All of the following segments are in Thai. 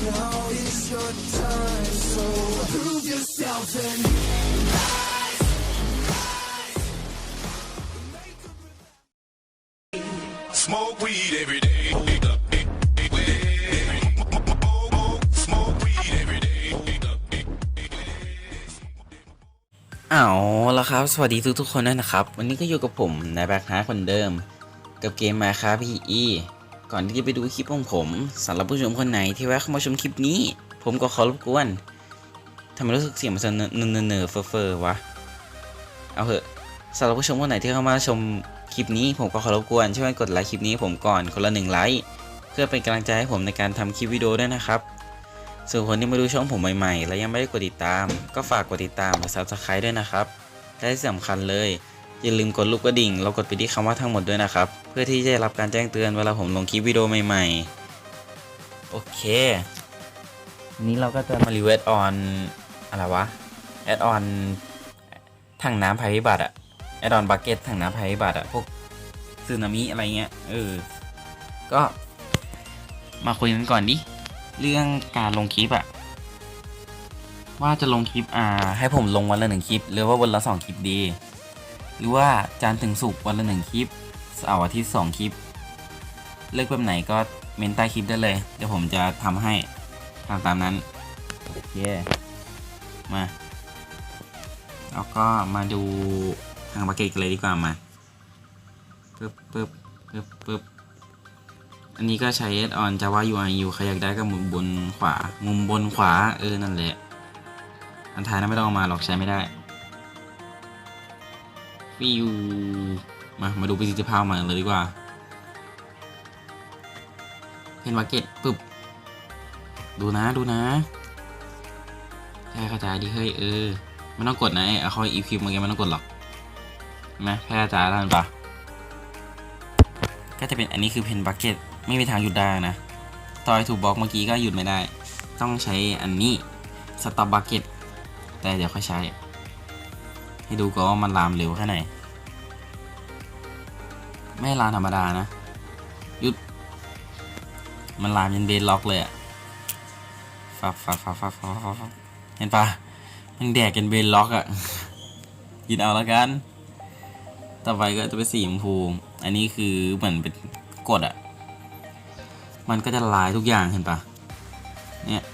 Now is your time, so prove yourself and Smoke weed every day. Smoke weed every day. เอาละครับ สวัสดีทุกทุกๆคนด้วยนะครับ วันนี้ก็อยู่กับผมนายแบ็คฮาร์คนเดิม กับเกมมาคาพีอี ก่อนที่จะไปดูคลิปของผมสำหรับผู้ชมคนไหนที่แวะเข้ามาชมคลิปนี้ ผมก็ขอรบกวนทำไมรู้สึกเสียงมันเนอเนอเฟอเฟอวะเอาเถอะสำหรับผู้ชมคนไหนที่เข้ามาชมคลิปนี้ ผมก็ขอรบกวนช่วยกดไลค์คลิปนี้ผมก่อนคนละหนึ่งไลค์เพื่อเป็นกำลังใจให้ผมในการทำคลิปวิดีโอด้วยนะครับส่วนคนที่มาดูช่องผมใหม่ๆ และยังไม่ได้กดติดตาม ก็ฝากกดติดตามและ subscribe ด้วยนะครับและที่สำคัญเลย อย่าลืมกดลูกกระดิ่งเรากดไปที่คำว่าทั้งหมดด้วยนะครับ เพื่อที่จะได้รับการแจ้งเตือนเวลาผมลงคลิปวิดีโอใหม่ๆ โอเค นี้เราก็จะมารีวิวแอดออนอะไรวะ แอดออนถังน้ำภัยพิบัติอะแอดออนบักเก็ตถังน้ำภัยพิบัติอะพวกซึนามิอะไรเงี้ยเออ ก็มาคุยกันก่อนดิ เรื่องการลงคลิปอะว่าจะลงคลิปอ่าให้ผมลงวันละหนึ่งคลิป หรือว่าวันละสองคลิปดี หรือว่าจันทร์ถึงศุกร์วันละหนึ่งคลิปเสาร์อาทิตย์สองคลิป เลือกแบบไหนก็เมนใต้คลิปได้เลย เดี๋ยวผมจะทำให้ทำตามนั้น โอเค มา แล้วก็มาดูทางบักเก็ตกันเลยดีกว่ามาปึ๊บปึ๊บปึ๊บปึ๊บอันนี้ก็ใช้ add on Java UI อยู่ใครอยากได้ก็มุมบนขวา มุมบนขวา เออ นั่นแหละ อันท้ายนั้นไม่ต้องเอามาหรอกใช้ไม่ได้ ฟิวมา มาดูประสิทธิภาพมันเลยดีกว่า เพนมาเก็ตปึ๊บ ดูนะดูนะแค่กระจายดิเฮ้ยเออไม่ต้องกดนะไอ้เอาเข้าอีพิวเมื่อกี้ไม่ต้องกดหรอกนไหมแพร่กระจายแล้วปะก็จะเป็นอันนี้คือเพนบักเก็ตไม่มีทางหยุดได้นะตอยถูกบล็อกเมื่อกี้ก็หยุดไม่ได้ ต้องใช้อันนี้สต็อปบักเก็ตแต่เดี๋ยวค่อยใช้ ให้ดูก่อนว่ามันลามเร็วแค่ไหน ไม่ลามธรรมดานะหยุด มันลามยันเดนล็อกเลยอะฟับฟับฟับฟับฟับฟับเห็นปะมันแดกกันเบนล็อกอะยินเอาแล้วกัน ต่อไปก็จะเป็นสีชมพู อันนี้คือเหมือนเป็นกดอะมันก็จะละลายทุกอย่างเห็นปะเนี่ย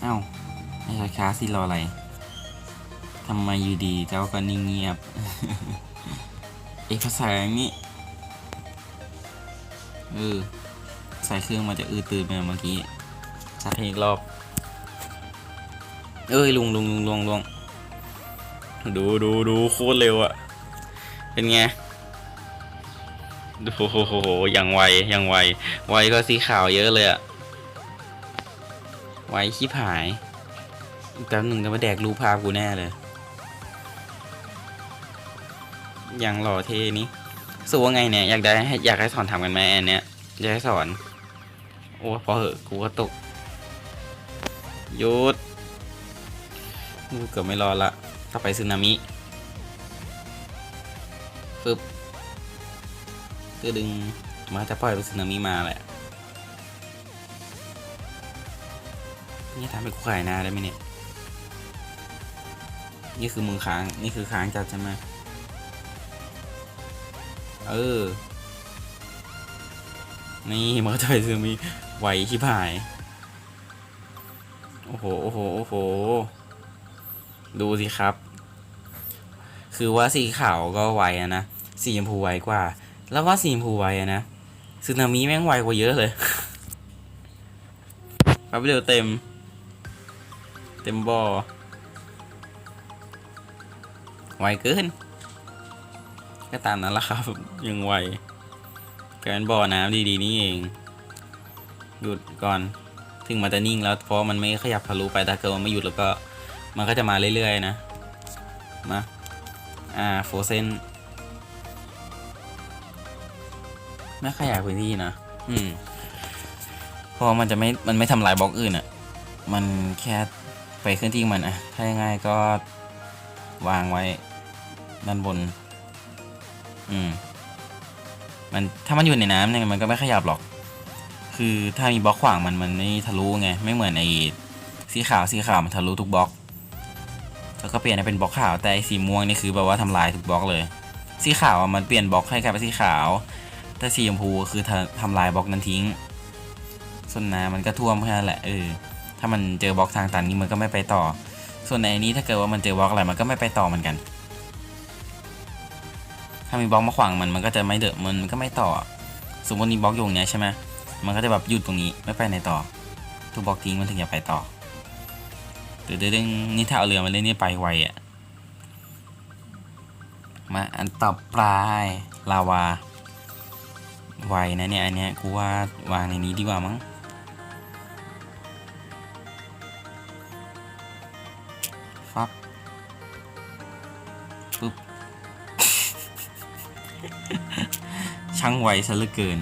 เอ้าไอ้ช้าๆสิรออะไรทำไมอยู่ดีเจ้าก็นิ่งเงียบ เอกภาษาอย่างนี้เออใส่เครื่องมันจะอืดตื่นไปเมื่อกี้ชัดอีกรอบ เอ้ยลุงลุงลุงลุงลุงดูดูดูโคตรเร็วอะเป็นไงดูโหโหโหยังไวยังไว ไวก็สีขาวเยอะเลยอะไวขี้ผายแป๊บหนึ่งจะมาแดกรูปภาพกูแน่เลย ยังหล่อเท่นี้สู้ว่าไงเนี่ยอยากได้ให้อยากให้สอนทำกันไหมอันเนี้ยอยากให้สอน โอ้พอเหอะกูก็ตกหยุดกูเกือบไม่รอดละต่อไปซึนามิฟึบก็ดึงมาจะปล่อยเป็นซึนามิมาแหละนี่ทำให้กูขายนาได้ไหมเนี่ย นี่คือมือค้าง นี่คือค้างจัดใช่ไหม เออ นี่มันก็จะไปซึมิไหวชิบหาย โอ้โห โอ้โห โอ้โห ดูสิครับ คือว่าสีขาวก็ไวอะนะ สีชมพูไวกว่า แล้วว่าสีชมพูไวอะนะสึนามิแม่งไวกว่าเยอะเลยแป๊บเดียวเต็ม เต็มบ่อไวเกิน ก็ตามนั้นละครับ ยังไวการบ่อน้ำดีๆนี่เอง หยุดก่อน ถึงมันจะนิ่งแล้วเพราะมันไม่ขยับทะลุไปแต่เกิดมันไม่หยุดแล้วก็ มันก็จะมาเรื่อยๆ นะ มา อ่าโฟเซนไม่ขยายพื้นที่นะ อืมเพราะมันจะไม่ มันไม่ทำลายบล็อกอื่นอะ่ะ มันแค่ไปเคลื่อนที่มันอะถ้าง่ายๆก็วางไว้ด้านบน อืม มันถ้ามันอยู่ในน้ำเนี่ยมันก็ไม่ขยับหรอก คือถ้ามีบล็อกขวางมันมันไม่ทะลุไง ไม่เหมือนไอ้สีขาวสีขาวมันทะลุทุกบล็อก แล้วก็เปลี่ยนให้เป็นบล็อกขาวแต่สีม่วงนี่คือแบบว่าทำลายทุกบล็อกเลย สีขาวมันเปลี่ยนบล็อกให้กลายเป็นสีขาว แต่สีชมพูคือทะทำลายบล็อกนั้นทิ้ง ส่วนน้ำมันก็ท่วมแค่นั้นแหละเออ ถ้ามันเจอบล็อกทางตันนี่มันก็ไม่ไปต่อ ส่วนในนี้ถ้าเกิดว่ามันเจอบล็อกอะไรมันก็ไม่ไปต่อเหมือนกัน ถ้ามีบล็อกมาขวางมันมันก็จะไม่เดอะมันก็ไม่ต่อ สมมติมีบล็อกอยู่ตรงเนี้ยใช่ไหมมันก็จะแบบหยุดตรงนี้ไม่ไปไหนต่อทุกบล็อกทิ้งมันถึงจะไปต่อเดี๋ยวเด้งนี่ถ้าเอาเรือมาเล่นนี่ไปไวอะมาอันต่อปลายลาวาไวนะเนี่ยอันเนี้ยกูว่าวางในนี้ดีกว่ามั้ง ช่างไวซะเหลือเกิน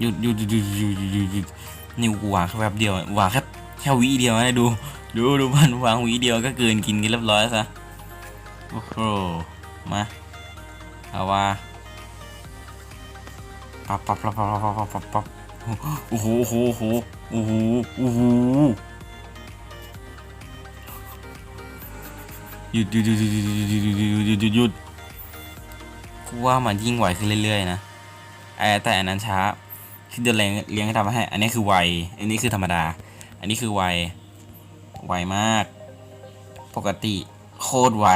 หยุดหยุดหยุดหยุดหยุดหยุดหยุดนิวกูวางแค่แป๊บเดียววางแค่แค่วิเดียวนะดูดูดูมันวางวิเดียวก็เกินกินกันเรียบร้อยซะโอ้โหมาเอาว่าปั๊บปั๊บปั๊บปั๊บปั๊บปั๊บปั๊บโอ้โหโอ้โหโอ้โหโอ้โหโอ้โหหยุดหยุดหยุดหยุดหยุดหยุดหยุดหยุดหยุดหยุด ว่ามันยิ่งไวขึ้นเรื่อยๆนะไอแต่อันนั้นช้าคือเดินเลี้ยงเลี้ยงให้ทำให้ อันนี้คือไว อันนี้คือธรรมดา อันนี้คือไว ไวมาก ปกติโคตรไว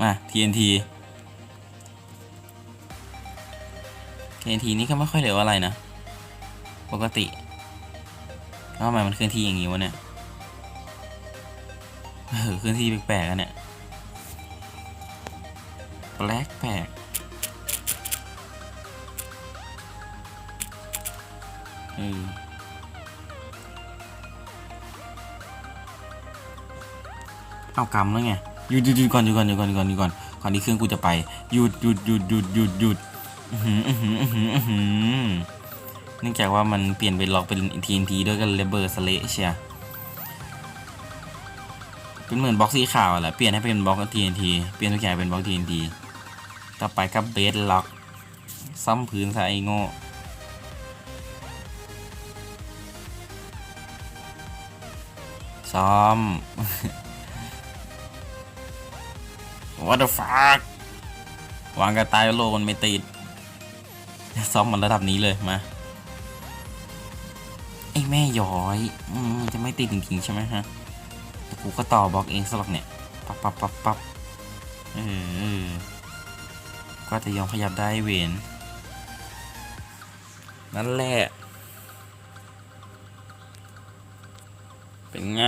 มา TNT TNT นี่ก็ไม่ค่อยเหลืออะไรนะ ปกติแล้วทำไมมันเคลื่อนที่อย่างงี้วะเนี่ยเออเคลื่อนที่แปลกๆอะเนี่ย แปลกแปลกเออเอากำแล้วไงหยุดหยุดหยุดก่อนหยุดก่อนหยุดก่อนหยุดก่อนหยุดก่อนก่อนที่เครื่องกูจะไปหยุดหยุดหยุดหยุดหยุดหยุดอื้อหืออื้อหืออื้อหืออื้อหือเนื่องจากว่ามันเปลี่ยนเป็นล็อกเป็น TNT ด้วยกันระเบิดสเลเชียเป็นเหมือนบล็อกสีขาวแหละเปลี่ยนให้เป็นบล็อก TNT เปลี่ยนทุกอย่างเป็นบล็อก TNT ต่อไปกับเบสล็อกซ่อมพื้นซะไอ้โง่ซ่อม What the fuck วางกระต่ายโลมันไม่ติดซ่อมมันระดับนี้เลยมา ไอ้แม่ย้อยอืมมันจะไม่ติดจริงๆใช่ไหมฮะแต่กูก็ต่อบล็อกเองสลักเนี่ย ปับปับปับปับเออ ก็จะยอมขยับได้เวนนั่นแหละ เป็นไง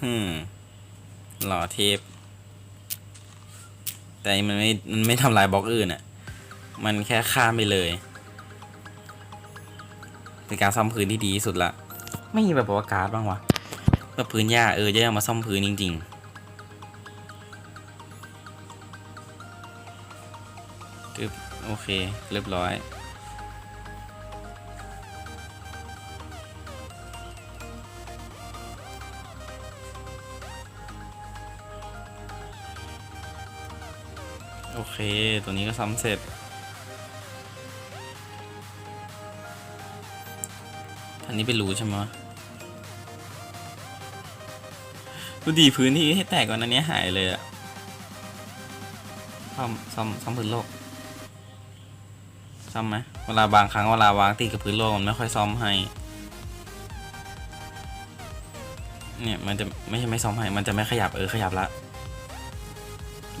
ฮึ่มหล่อเทพแต่มันไม่ มันไม่ทำลายบล็อกอื่นอะ่ะ มันแค่ข้ามไปเลย เป็นการซ่อมพื้นที่ดีที่สุดละ ไม่มีแบบว่าการ์ดบ้างวะแบบพื้นหญ้าเออจะเอามาซ่อมพื้นจริง ๆ โอเค เรียบร้อย โอเค ตัวนี้ก็ซ้ำเสร็จ อันนี้เป็นรูใช่ไหมดูดีพื้นที่ให้แตกก่อนอันนี้หายเลยอะซ่อมซ่อมซ่อมพื้นโลก ซ่อมไหมเวลาบางครั้งเวลาวางติดกับพื้นโลกมันไม่ค่อยซ่อมให้ เนี่ยมันจะไม่ใช่ไม่ซ่อมให้มันจะไม่ขยับเออขยับละ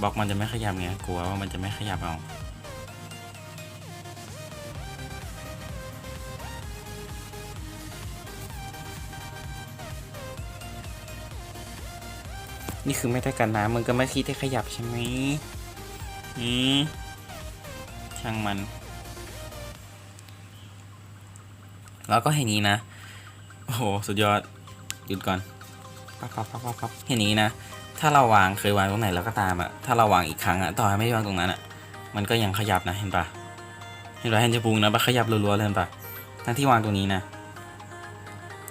บล็อกมันจะไม่ขยับไงกลัวว่ามันจะไม่ขยับเอานี่คือไม่ได้กันน้ำมึงก็ไม่คิดให้ขยับใช่ไหมอืมช่างมัน แล้วก็เห็นนี้นะ โอ้โห สุดยอด หยุดก่อนปั๊บปั๊บปั๊บปั๊บปั๊บเห็นนี้นะ ถ้าเราวางเคยวางตรงไหนแล้วก็ตามอะถ้าเราวางอีกครั้งอะต่อให้ไม่วางตรงนั้นอะมันก็ยังขยับนะเห็นปะเห็นปะเห็นจะปูงนะปะขยับรัวๆเลยเห็นปะทั้งที่วางตรงนี้นะ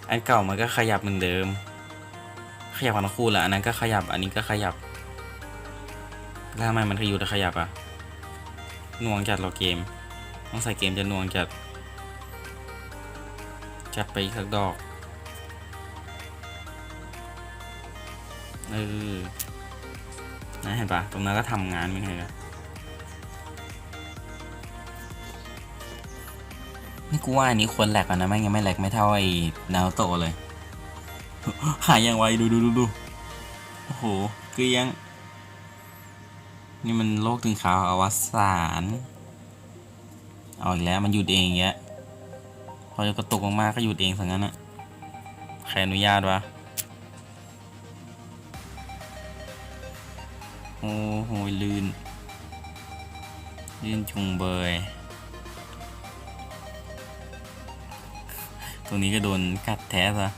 อันเก่ามันก็ขยับเหมือนเดิม ขยับกันทั้งคู่แหละอันนั้นก็ขยับ อันนี้ก็ขยับ แล้วทำไมมันขยุดแต่ขยับอะน่วงจัดเรอเกม ต้องใส่เกมจะน่วงจัด จัดไปอีกสักดอกเออนะเห็นปะตรงนั้นก็ทำงานไม่ไงกันนี่กูว่าอันนี้ควรแหลกอะนะแม่งยังไม่แหลกไม่เท่าไอ้นาโตเลย หายยังไวดูดูดูดูโอ้โหเกลี้ยงนี่มันโลกถึงขาวอวสานเอาอีกแล้วมันหยุดเองอย่างเงี้ย พอจะกระตุกมากๆก็หยุดเองสังนั้นอะใครอนุญาตวะ โอ้โหลื่น ลื่นจุงเบย ตรงนี้ก็โดนกัดแท้ซะ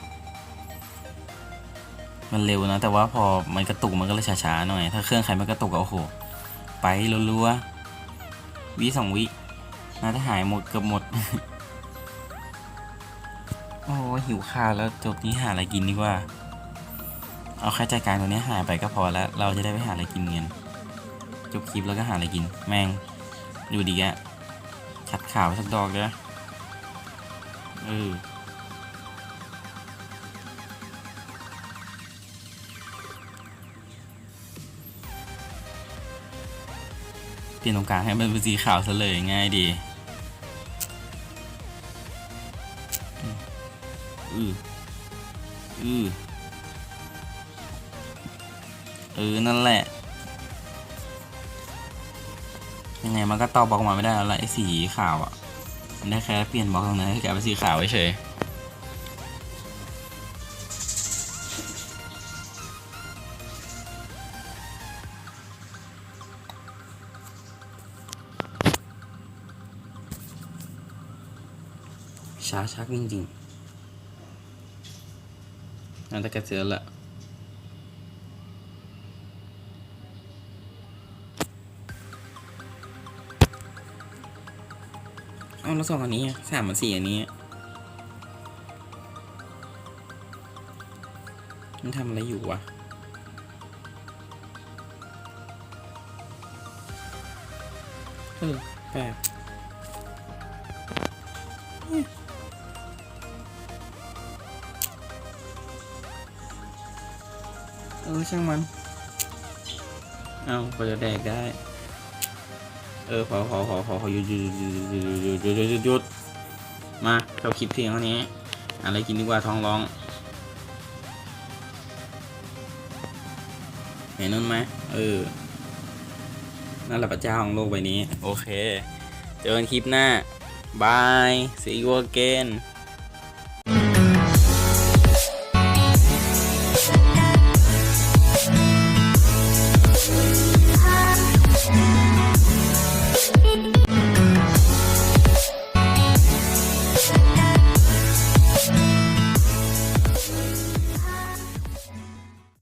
มันเร็วนะ แต่ว่าพอมันกระตุกมันก็เลยช้าๆหน่อย ถ้าเครื่องใครไม่กระตุกก็โอ้โห ไปรัวๆวิสองวิน่าจะหายหมดเกือบหมด โอ้หิวข้าวแล้วจบนี้หาอะไรกินดีกว่า เอาแค่จัดการตัวนี้หายไปก็พอแล้ว เราจะได้ไปหาอะไรกินเงินจบคลิปแล้วก็หาอะไรกิน แมงดูดีแกะชัดข่าวสักดอกเลยเออเปลี่ยนตรงกลางให้มันเป็นสีขาวซะเลยง่ายดี อืออือเออ นั่นแหละ ยังไงมันก็ตอบบล็อกมาไม่ได้แล้วแหละไอ้สีขาวอะมันได้แค่เปลี่ยนบล็อกตรงนั้นให้กลายเป็นสีขาวเฉยช้าชักจริงๆ น่าจะกระเสือละเอาแล้วสองอันนี้สามกับสี่อันนี้มันทำอะไรอยู่วะเออแปลก เออช่างมัน เอาก็จะแดกได้ เออพอพอพอพอพอหยุดหยุดหยุดหยุดหยุดหยุดหยุดหยุดหยุดมาเราคลิปเพียงเท่านี้ อะไรกินดีกว่าท้องร้อง เห็นนั่นไหมเออ นั่นแหละพระเจ้าของโลกใบนี้ โอเค เจอกันคลิปหน้า บาย see you again